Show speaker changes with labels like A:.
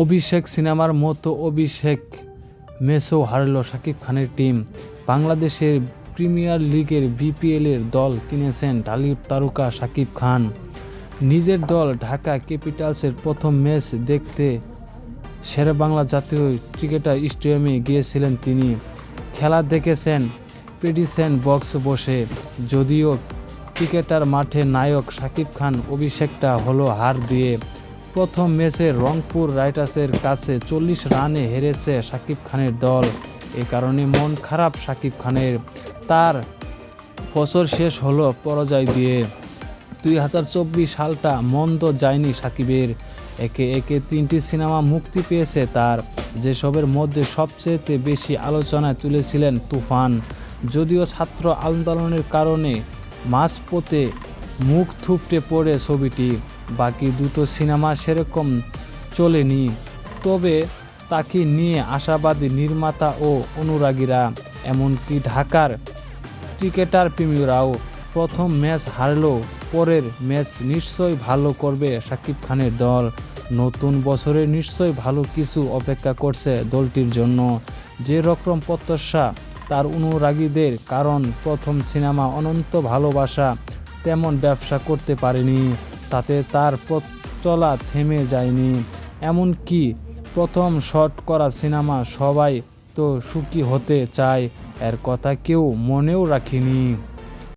A: অভিষেক সিনেমার মতো অভিষেক ম্যাচও হারল শাকিব খানের টিম। বাংলাদেশের প্রিমিয়ার লিগের বিপিএলের দল কিনেছেন ঢালিউড তারকা শাকিব খান। নিজের দল ঢাকা ক্যাপিটালসের প্রথম ম্যাচ দেখতে শেরে বাংলা জাতীয় ক্রিকেটার স্টেডিয়ামে গিয়েছিলেন তিনি। খেলা দেখেছেন প্রেডিসেন বক্স বসে। যদিও ক্রিকেটার মাঠে নায়ক শাকিব খান অভিষেকটা হলো হার দিয়ে। প্রথম ম্যাচে রংপুর রাইটার্সের কাছে চল্লিশ রানে হেরেছে শাকিব খানের দল। এ কারণে মন খারাপ শাকিব খানের। তার বছর শেষ হলো পরাজয় দিয়ে। দুই হাজার চব্বিশ সালটা মন্দ যায়নি সাকিবের একে একে তিনটি সিনেমা মুক্তি পেয়েছে তার। যেসবের মধ্যে সবচেয়ে বেশি আলোচনায় তুলেছিলেন তুফান। যদিও ছাত্র আন্দোলনের কারণে মাঝপথে মুখ থুপটে পড়ে ছবিটি। বাকি দুটো সিনেমা সেরকম চলেনি। তবে তাকে নিয়ে আশাবাদী নির্মাতা ও অনুরাগীরা, এমনকি ঢাকার ক্রিকেটার প্রেমীরাও প্রথম ম্যাচ হারলেও পরের ম্যাচ নিশ্চয়ই ভালো করবে শাকিব খানের দল। নতুন বছরে নিশ্চয়ই ভালো কিছু অপেক্ষা করছে দলটির জন্য। যে রকম প্রত্যাশা, তার অনুরাগীদের, কারণ প্রথম সিনেমা অনন্ত ভালোবাসা, তেমন ব্যবসা করতে পারেনি। তাতে তার চলা থেমে যায়নি। এমনকি প্রথম শট করা সিনেমা সবাই তো সুখী হতে চায়, এর কথা কেউ মনেও রাখেনি।